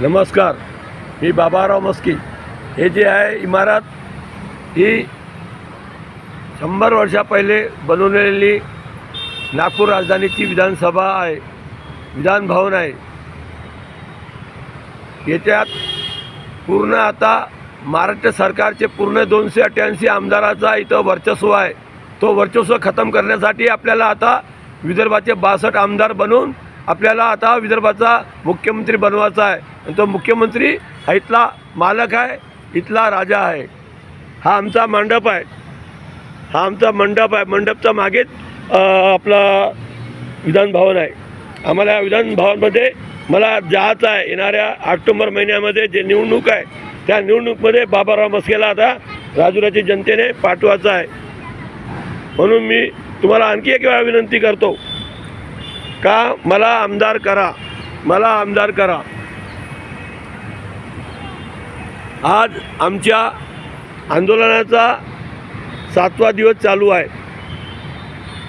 नमस्कार मी बाबाराव मस्की. हे जे आहे इमारत ही शंभर वर्षा पहिले बनवलेली नागपूर राजधानीची विधानसभा आहे विधानभवन आहे. याच्यात पूर्ण आता महाराष्ट्र सरकारचे पूर्ण दोनशे अठ्ठ्याऐंशी आमदाराचा इथं वर्चस्व आहे. तो वर्चस्व खतम करण्यासाठी आपल्याला आता विदर्भाचे बासष्ट आमदार बनून आपल्याला आता विदर्भाचा मुख्यमंत्री बनवायचा आहे. आणि तो मुख्यमंत्री हा इथला मालक आहे इथला राजा आहे. हा आमचा मंडप आहे. हा आमचा मंडप आहे. मंडपचा मागेच आपला विधानभवन आहे. आम्हाला या विधानभवनमध्ये मला जायचं आहे. येणाऱ्या ऑक्टोबर महिन्यामध्ये जे निवडणूक आहे त्या निवडणूकमध्ये बाबाराव मस्केला आता राजुराची जनतेने पाठवायचं आहे. म्हणून मी तुम्हाला आणखी एक वेळा विनंती करतो. का? मला आमदार करा. मला आमदार करा. आज आमच्या आंदोलनाचा सातवा दिवस चालू आहे.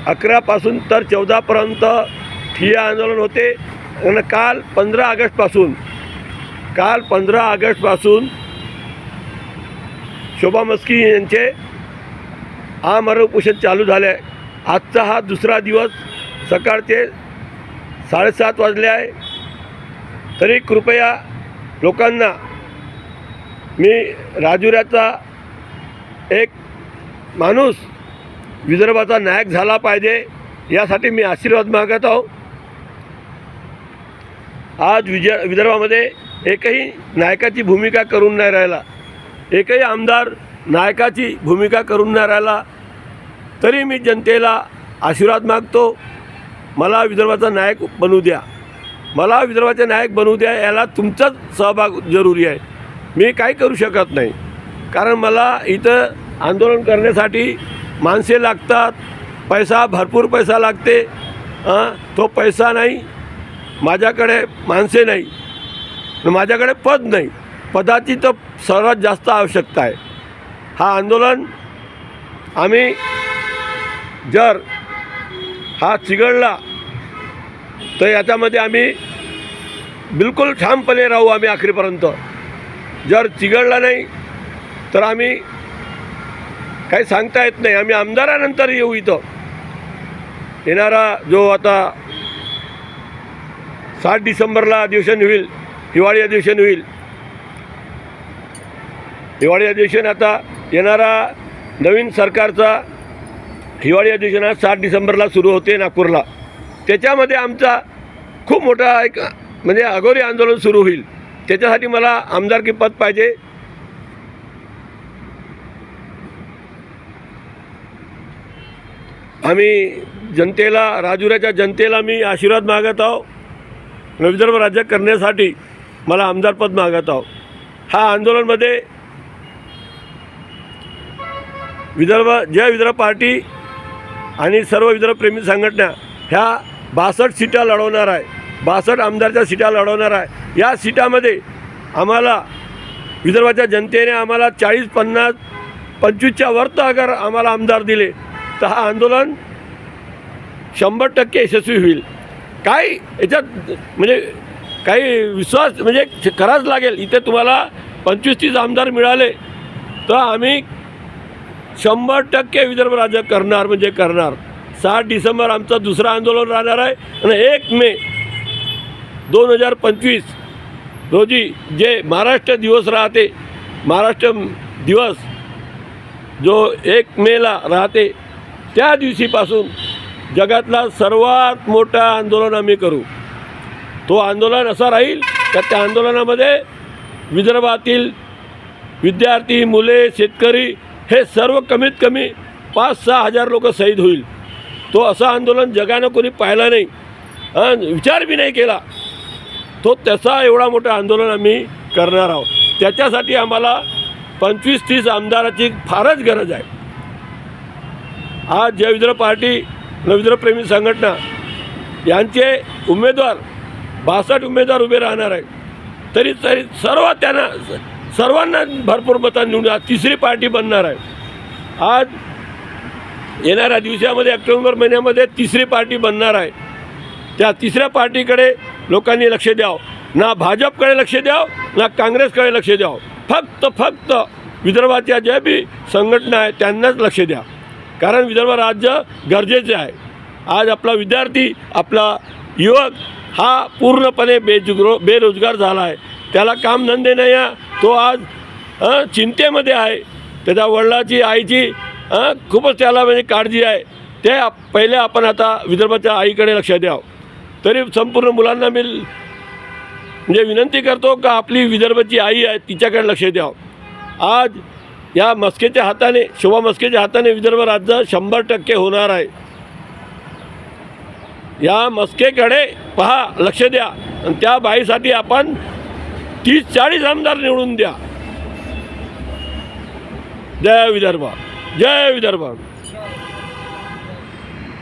अकरापासून तर चौदापर्यंत ठिय्या आंदोलन होते. आणि काल पंधरा ऑगस्टपासून काल पंधरा ऑगस्टपासून शोभा मस्की यांचे आमरण उपोषण चालू झाले. आहे आजचा हा दुसरा दिवस सकाळचे साडेसात वाजले आहे. तरी कृपया लोकांना मी राजुऱ्याचा एक माणूस विदर्भाचा नायक झाला पाहिजे यासाठी मी आशीर्वाद मागत आहो. आज विजय विदर्भामध्ये एकही नायकाची भूमिका करून नाही राहिला. एकही आमदार नायकाची भूमिका करून नाही राहिला. तरी मी जनतेला आशीर्वाद मागतो. मला विदर्भाचा नायक बनवू द्या. मला विदर्भाचा नायक बनवू द्या याला तुमचाच सहभाग जरुरी आहे. मी काही करू शकत नाही. कारण मला इथं आंदोलन करण्यासाठी माणसे लागतात. पैसा भरपूर पैसा लागते. तो पैसा नाही. माझ्याकडे माणसे नाही. माझ्याकडे पद नाही. पदाची तर सर्वात जास्त आवश्यकता आहे. हा आंदोलन आम्ही जर हा चिघळला तर याच्यामध्ये आम्ही बिलकुल ठामपणे राहू आम्ही अखेरीपर्यंत जर चिघळला नाही तर आम्ही काही सांगता येत नाही. आम्ही आमदारानंतर येऊ इथं. येणारा जो आता सात डिसेंबरला अधिवेशन होईल हिवाळी अधिवेशन होईल. हिवाळी अधिवेशन आता येणारा नवीन सरकारचा हिवाळी अधिवेशन आज सात डिसेंबरला सुरू होते नागपूरला. त्याच्यामध्ये आमचा खूप मोठा एक म्हणजे अघोरी आंदोलन सुरू होईल. त्याच्यासाठी मला आमदारकी पद पाहिजे. आम्ही जनतेला राजुऱ्याच्या जनतेला मी आशीर्वाद मागत आहो. विदर्भ राज्य करण्यासाठी मला आमदारपद मागत आहो. हा आंदोलनमध्ये विदर्भ जय विदर्भ पार्टी आणि सर्व विदर्भप्रेमी संघटना ह्या बासष्ट सीटा लढवणार आहे. बासष्ट आमदारच्या सीटा लढवणार आहे. या सीटामध्ये आम्हाला विदर्भाच्या जनतेने आम्हाला चाळीस पन्नास पंचवीसच्या वर्त अगर आम्हाला आमदार दिले तर हा आंदोलन शंभर टक्के यशस्वी होईल. काय याच्यात म्हणजे काही विश्वास म्हणजे कराच लागेल. इथे तुम्हाला पंचवीस तीस आमदार मिळाले तर आम्ही शंभर टक्के विदर्भ राज्य करणार म्हणजे करणार. सात डिसेंबर आमचं दुसरं आंदोलन राहणार आहे. आणि एक मे दोन हजार पंचवीस रोजी जे महाराष्ट्र दिवस राहते महाराष्ट्र दिवस जो एक मेला राहते त्या दिवशीपासून जगातला सर्वात मोठा आंदोलन आम्ही करू. तो आंदोलन असा राहील का त्या आंदोलनामध्ये विदर्भातील विद्यार्थी मुले शेतकरी हे सर्व कमीत कमी पाच सहा हजार लोक शहीद होईल. तो असं आंदोलन जगानं कोणी पाहिला नाही. अन् विचार बी नाही केला. तो त्याचा एवढा मोठा आंदोलन आम्ही करणार आहोत. त्याच्यासाठी आम्हाला पंचवीस तीस आमदाराची फारच गरज आहे. आज जयविद्र पार्टी रविद्रप्रेमी संघटना यांचे उमेदवार बासष्ट उमेदवार उभे राहणार आहे तरी तरी सर्व त्यांना सर्वांना भरपूर मतांनी निवडून तिसरी पार्टी बनणार आहे. आज येणाऱ्या दिवसामध्ये ऑक्टोबर महिन्यामध्ये तिसरी पार्टी बनणार आहे. त्या तिसऱ्या पार्टीकडे लोकांनी लक्ष द्यावं. ना भाजपकडे लक्ष द्यावं ना काँग्रेसकडे लक्ष द्यावं. फक्त फक्त विदर्भाच्या ज्या बी संघटना आहेत त्यांनाच लक्ष द्या. कारण विदर्भ राज्य गरजेचे आहे. आज आपला विद्यार्थी आपला युवक हा पूर्णपणे बेजुग्रो बेरोजगार झाला आहे. त्याला कामधंदे नाही आहे. तो आज चिंतेमध्ये आहे. त्याच्या वडिलाची आईची खूपच त्याला म्हणजे काळजी आहे. ते आप पहिले आपण आता विदर्भाच्या आईकडे लक्ष द्यावं. तरी संपूर्ण मुलांना मी म्हणजे विनंती करतो का आपली विदर्भाची आई आहे तिच्याकडे लक्ष द्यावं. आज या मस्केच्या हाताने शोभा मस्केच्या हाताने विदर्भ राज्य शंभर टक्के होणार आहे. या मस्केकडे पहा लक्ष द्या. आणि त्या बाईसाठी आपण तीस चाळीस आमदार निवडून द्या. जय विदर्भ. जय विदर्भ